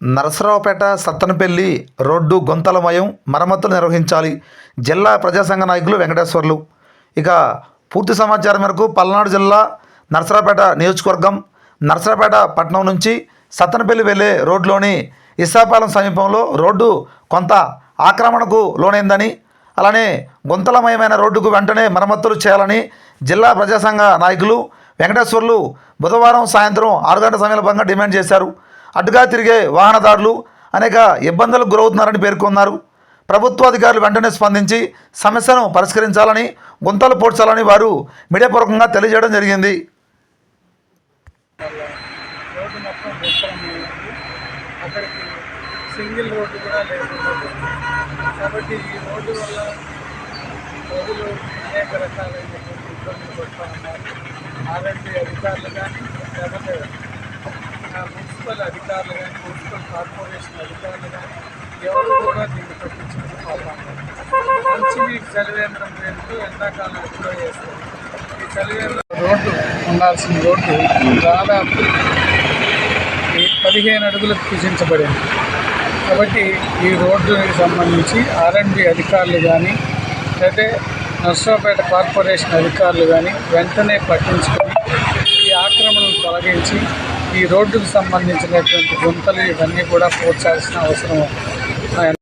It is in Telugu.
నరసరావుపేట సత్తనపల్లి రోడ్డు గొంతలమయం మరమ్మతులు నిర్వహించాలి జిల్లా ప్రజాసంఘ నాయకులు వెంకటేశ్వర్లు. ఇక పూర్తి సమాచారం మేరకు పల్నాడు జిల్లా నరసరావుపేట నియోజకవర్గం నరసరావుపేట పట్టణం నుంచి సత్తనపల్లి వెళ్ళే రోడ్లోని ఇసాపాలెం సమీపంలో రోడ్డు కొంత ఆక్రమణకు లోనైందని అలానే గుంతలమయమైన రోడ్డుకు వెంటనే మరమ్మతులు చేయాలని జిల్లా ప్రజాసంఘ నాయకులు వెంకటేశ్వర్లు బుధవారం సాయంత్రం ఆరు గంటల సమయంలో డిమాండ్ చేశారు. అడ్డుగా తిరిగే వాహనదారులు అనేక ఇబ్బందులకు గురవుతున్నారని పేర్కొన్నారు. ప్రభుత్వ అధికారులు వెంటనే స్పందించి సమస్యను పరిష్కరించాలని గుంతలు పోడ్చాలని వారు మీడియాపూర్వకంగా తెలియజేయడం జరిగింది. అక్కడికి సింగిల్ రోడ్డు కూడా లేదు. కాబట్టి ఈ రోడ్డు వల్ల ప్రజలు అనేక రకాలైనటువంటి ఇబ్బందులు పడుతూ ఉన్నారు. ఆర్ఎండి అధికారులు కానీ లేకపోతే మున్సిపల్ అధికారులు కానీ మున్సిపల్ కార్పొరేషన్ అధికారులు కానీ ఎవరు కూడా దీన్ని పట్టించుకుని మంచినీటి చలివేంద్రం పేరుతో ఎండాకాలం ఎప్పుడో చేస్తారు. ఈ చలివేంద్రం రోడ్డు ఉండాల్సిన రోడ్డు దాదాపు ఈ పదిహేను అడుగులకు కుదించబడింది కాబట్టి ఈ రోడ్డుకి సంబంధించి ఆర్ఎండ్బి అధికారులు కానీ లేదా నర్సరావుపేట కార్పొరేషన్ అధికారులు కానీ వెంటనే పట్టించుకొని ఈ ఆక్రమణను తొలగించి ఈ రోడ్డుకు సంబంధించినటువంటి గుంతలు ఇవన్నీ కూడా పూడ్చాల్సిన అవసరం